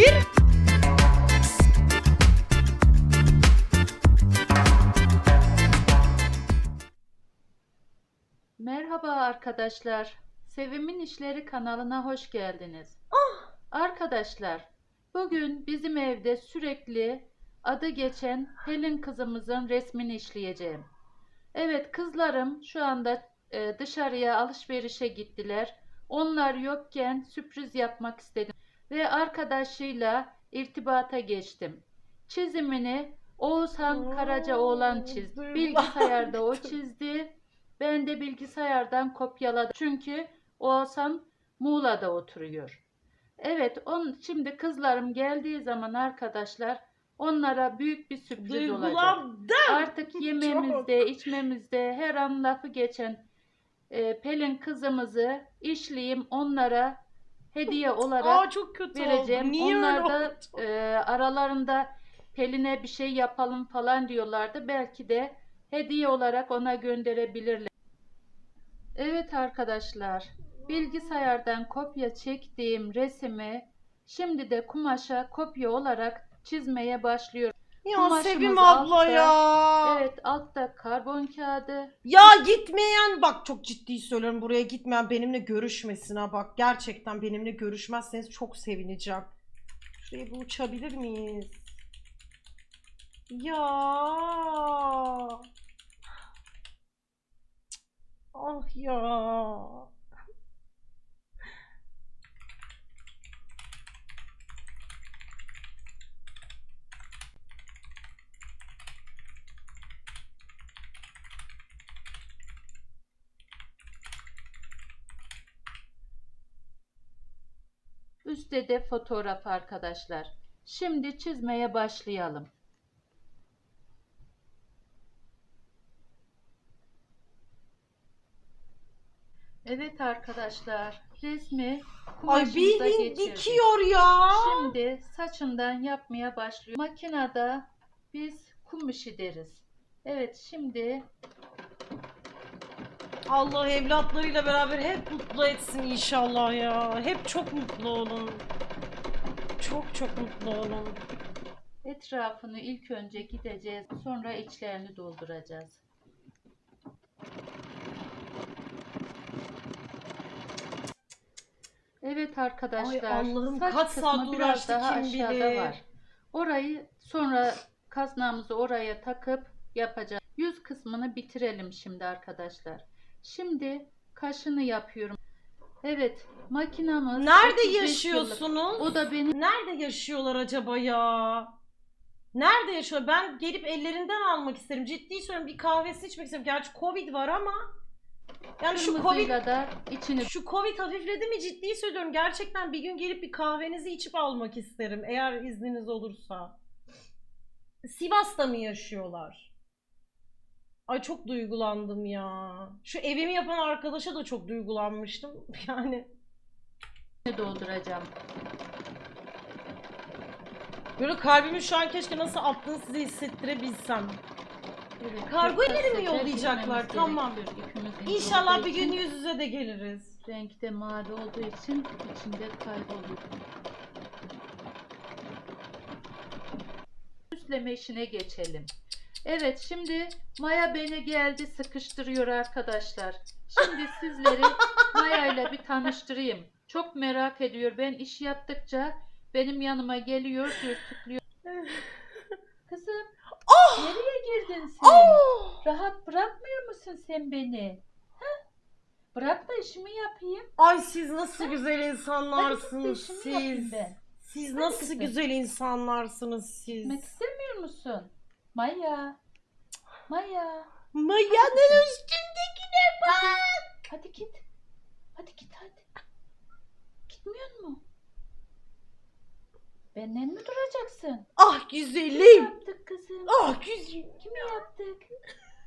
nedir? Merhaba arkadaşlar. Sevimin İşleri kanalına hoş geldiniz. Ah! Arkadaşlar, bugün bizim evde sürekli adı geçen Pelin kızımızın resmini işleyeceğim. Evet, kızlarım şu anda e, dışarıya alışverişe gittiler. Onlar yokken sürpriz yapmak istedim ve arkadaşıyla irtibata geçtim. Çizimini Oğuzhan Karacaoğlan çizdi. Bilgisayarda o çizdi. Ben de bilgisayardan kopyaladım. Çünkü Oğuzhan Muğla'da oturuyor. Evet, on, şimdi kızlarım geldiği zaman arkadaşlar onlara büyük bir sürpriz olacak. Artık yememizde, içmemizde her an lafı geçen e, Pelin kızımızı işleyeyim onlara hediye olarak Aa çok kötü vereceğim. oldu. Niye Onlar da oldu? e, aralarında Pelin'e bir şey yapalım falan diyorlardı. Belki de hediye olarak ona gönderebilirler. Evet arkadaşlar, bilgisayardan kopya çektiğim resmi şimdi de kumaşa kopya olarak çizmeye başlıyorum. Ya kumaşımız Sevim abla altta. ya. Evet, altta karbon kağıdı. Ya gitmeyen bak çok ciddi söylüyorum buraya gitmeyen benimle görüşmesin ha bak gerçekten benimle görüşmezseniz çok sevineceğim. Şuraya bir uçabilir miyiz? Ya. Ah ya. Üstte de fotoğraf arkadaşlar. Şimdi çizmeye başlayalım. Evet arkadaşlar, resmi Ay kumaşımıza bildiğin geçirdik. dikiyor ya. Şimdi saçından yapmaya başlıyor. Makinede biz kum işi deriz. Evet şimdi Allah evlatlarıyla beraber hep mutlu etsin inşallah ya. Hep çok mutlu olun. Çok çok mutlu olun. etrafını ilk önce gideceğiz. Sonra içlerini dolduracağız. Evet arkadaşlar. Ay Allah'ım, saç kaç kısmı saat biraz uğraştı daha kim aşağıda bilir. var. Orayı sonra kaznamızı oraya takıp yapacağız. Yüz kısmını bitirelim şimdi arkadaşlar. Şimdi kaşını yapıyorum. Evet, makinamız Nerede 35 yıllık. yaşıyorsunuz? O da benim Nerede yaşıyorlar acaba ya? Nerede yaşıyor? Ben gelip ellerinden almak isterim. Ciddi söylüyorum bir kahvesi içmek isterim. Gerçi Covid var ama yani şu Covid da içini şu Covid hafifledi mi ciddi söylüyorum. Gerçekten bir gün gelip bir kahvenizi içip almak isterim eğer izniniz olursa. Sivas'ta mı yaşıyorlar? Ay çok duygulandım ya. Şu evimi yapan arkadaşa da çok duygulanmıştım. Yani dolduracağım. böyle kalbimi şu an keşke nasıl attığını size hissettirebilsem. Evet, Kargo birkaç ileri mi yollayacaklar? Tamam. İnşallah bir gün yüz yüze de geliriz. renkte mavi olduğu için içinde kayboluyor. Süsleme işine geçelim. Evet şimdi Maya beni geldi sıkıştırıyor arkadaşlar. Şimdi sizleri Maya ile bir tanıştırayım. Çok merak ediyor. Ben iş yaptıkça benim yanıma geliyor, dürtüklüyor. Kızım, nereye girdin sen? Oh! Rahat bırakmıyor musun sen beni? Ha? Bırak da işimi yapayım. Ay siz nasıl güzel Hadi insanlarsınız siz. Siz Hadi nasıl kızım. güzel insanlarsınız siz. Gitmek istemiyor musun? Maya. Maya. Maya'nın üstündekine bak. Hadi git. Hadi git hadi. Gitmiyor mu? Benden mi duracaksın? Ah Kim güzelim. yaptık kızım? Ah güzelim. Kimi yaptık?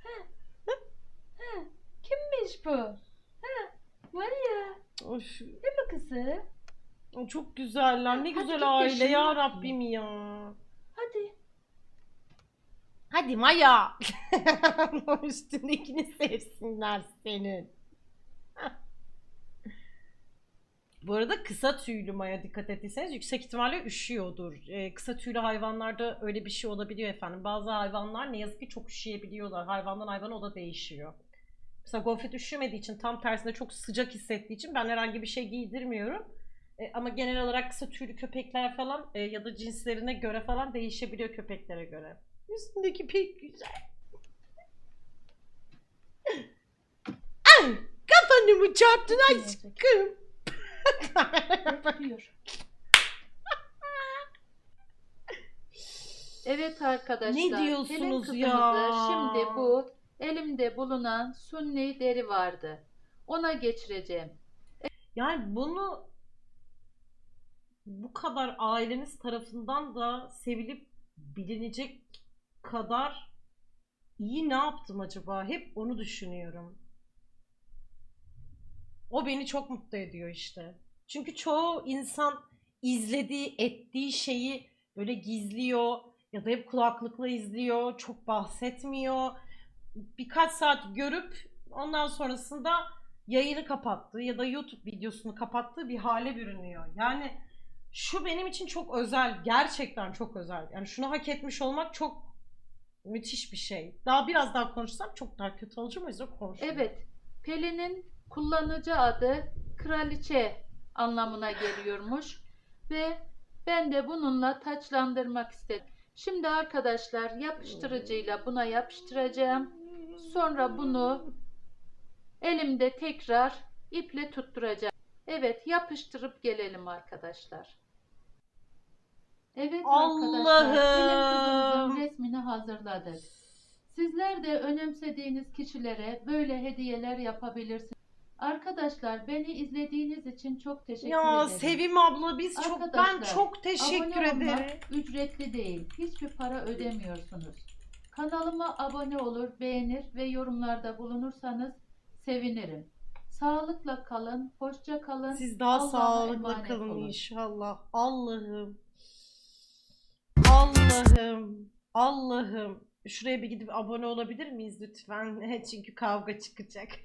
Ha? Ha? Kimmiş bu? Ha? Maya. Of, Değil mi kızım? çok güzeller. Ne Hadi güzel git aile ya. Rabbim ya. Hadi. Maya. üstündekini sevsinler senin. Bu arada kısa tüylü maya dikkat ettiyseniz yüksek ihtimalle üşüyordur. Ee, kısa tüylü hayvanlarda öyle bir şey olabiliyor efendim. Bazı hayvanlar ne yazık ki çok üşüyebiliyorlar. Hayvandan hayvana o da değişiyor. Mesela gofret üşümediği için tam tersine çok sıcak hissettiği için ben herhangi bir şey giydirmiyorum. E, ama genel olarak kısa tüylü köpekler falan e, ya da cinslerine göre falan değişebiliyor köpeklere göre. Üstündeki pek güzel. Ay, kafanı mı çarptın aşkım? Evet arkadaşlar. Ne diyorsunuz kızımızı ya? Şimdi bu elimde bulunan sunni deri vardı. Ona geçireceğim. Yani bunu bu kadar aileniz tarafından da sevilip bilinecek kadar iyi ne yaptım acaba? Hep onu düşünüyorum. O beni çok mutlu ediyor işte. Çünkü çoğu insan izlediği, ettiği şeyi böyle gizliyor ya da hep kulaklıkla izliyor, çok bahsetmiyor. Birkaç saat görüp ondan sonrasında yayını kapattığı ya da YouTube videosunu kapattığı bir hale bürünüyor. Yani şu benim için çok özel, gerçekten çok özel. Yani şunu hak etmiş olmak çok müthiş bir şey. Daha biraz daha konuşsam çok daha kötü olacağım o yüzden konuşuyorum. Evet. Pelin'in kullanıcı adı kraliçe anlamına geliyormuş ve ben de bununla taçlandırmak istedim. Şimdi arkadaşlar yapıştırıcıyla buna yapıştıracağım. Sonra bunu elimde tekrar iple tutturacağım. Evet yapıştırıp gelelim arkadaşlar. Evet arkadaşlar Allah'ım. kızımızın resmini hazırladık. Sizler de önemsediğiniz kişilere böyle hediyeler yapabilirsiniz. Arkadaşlar beni izlediğiniz için çok teşekkür Ya ederim. Sevim abla biz çok ben Arkadaşlar, çok teşekkür Abone olmak ederim. ücretli değil. Hiçbir para ödemiyorsunuz. Kanalıma abone olur, beğenir ve yorumlarda bulunursanız sevinirim. Sağlıkla kalın, hoşça kalın. Siz daha sağlıklı kalın olun. inşallah. Allah'ım. Allah'ım. Allah'ım. Şuraya bir gidip abone olabilir miyiz lütfen? Çünkü kavga çıkacak.